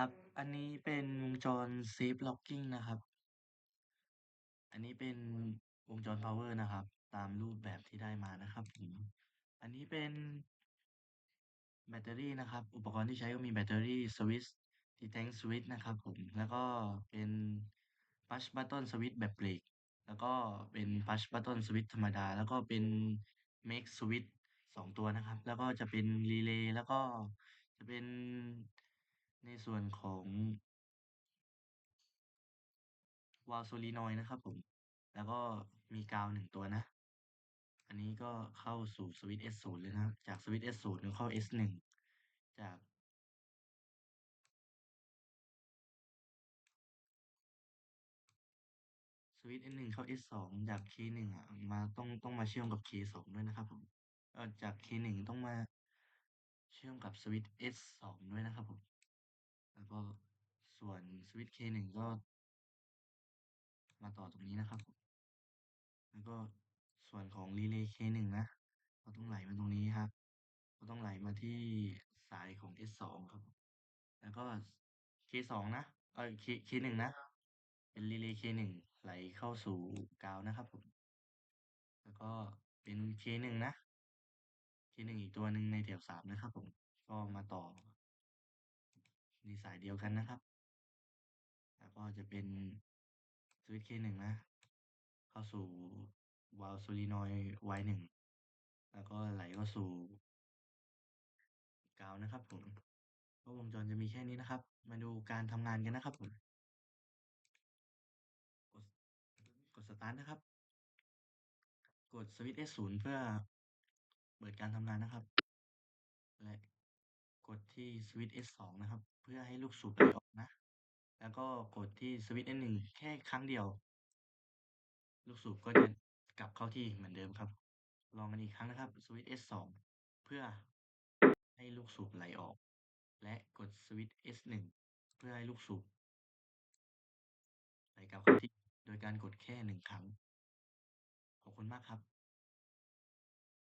ครับ อันนี้เป็นวงจร Safe Locking นะครับ อันนี้เป็นวงจร Power นะครับ ตามรูปแบบที่ได้มานะครับผมอันนี้เป็นแบตเตอรี่นะครับ อุปกรณ์ที่ใช้ก็มีแบตเตอรี่สวิตช์ Detank Switch นะครับผม แล้วก็เป็น Push Button Switch แบบเบรกแล้วก็เป็น Push Button Switch ธรรมดา แล้วก็เป็น Make Switch 2ตัวนะครับ แล้วก็จะเป็นรีเลย์แล้วก็จะเป็น ในส่วนของ Valve Solenoid นะครับผม แล้วก็มีกาว1ตัวนะ อันนี้ก็เข้าสู่สวิตช์ S0 เลยนะ จากสวิตช์ S0 เข้า S1 จาก สวิตช์ S1 เข้า S2 จาก K1 อะมาต้องต้องมาเชื่อมกับ K2 ด้วยนะครับผมเออจาก K1 ต้องมาเชื่อมกับสวิตช์ S2 ด้วยนะครับผม ก็ส่วนสวิตช์ K1 ก็ มาต่อตรงนี้นะครับผมแล้วก็ส่วนของรีเลย์ K1 นะ ก็ต้องไหลมาตรงนี้ครับ ก็ต้องไหลมาที่สายของ S2 ครับ แล้วก็ K2 นะ เอ๊ย K K1 นะ เป็นรีเลย์ K1 ไหลเข้าสู่กาวนะครับผม แล้วก็เป็น K1 นะ K1 อีกตัวหนึ่งในแถว3นะครับผม ก็มาต่อ ในสายเดียวกันนะครับ แล้วก็จะเป็นสวิตช์ K1 นะ เข้าสู่ Valve Solenoid Y1 แล้วก็ไหลเข้าสู่กาวนะครับผมก็วงจรจะมีแค่นี้นะครับ มาดูการทำงานกันนะครับผมกดกดสตาร์ตนะครับ กดสวิตช์ S0 เพื่อเปิดการทำงานนะครับ และ ที่สวิตช์ S2 นะครับ เพื่อให้ลูกสูบไหลออกนะ แล้วก็กดที่สวิตช์ S1 แค่ครั้งเดียว ลูกสูบก็จะกลับเข้าที่เหมือนเดิมครับ ลองกันอีกครั้งนะครับสวิตช์ S2 เพื่อให้ลูกสูบไหลออก และกดสวิตช์ S1 เพื่อให้ลูกสูบไหลกลับเข้าที่ โดยการกดแค่1ครั้ง ขอบคุณมากครับ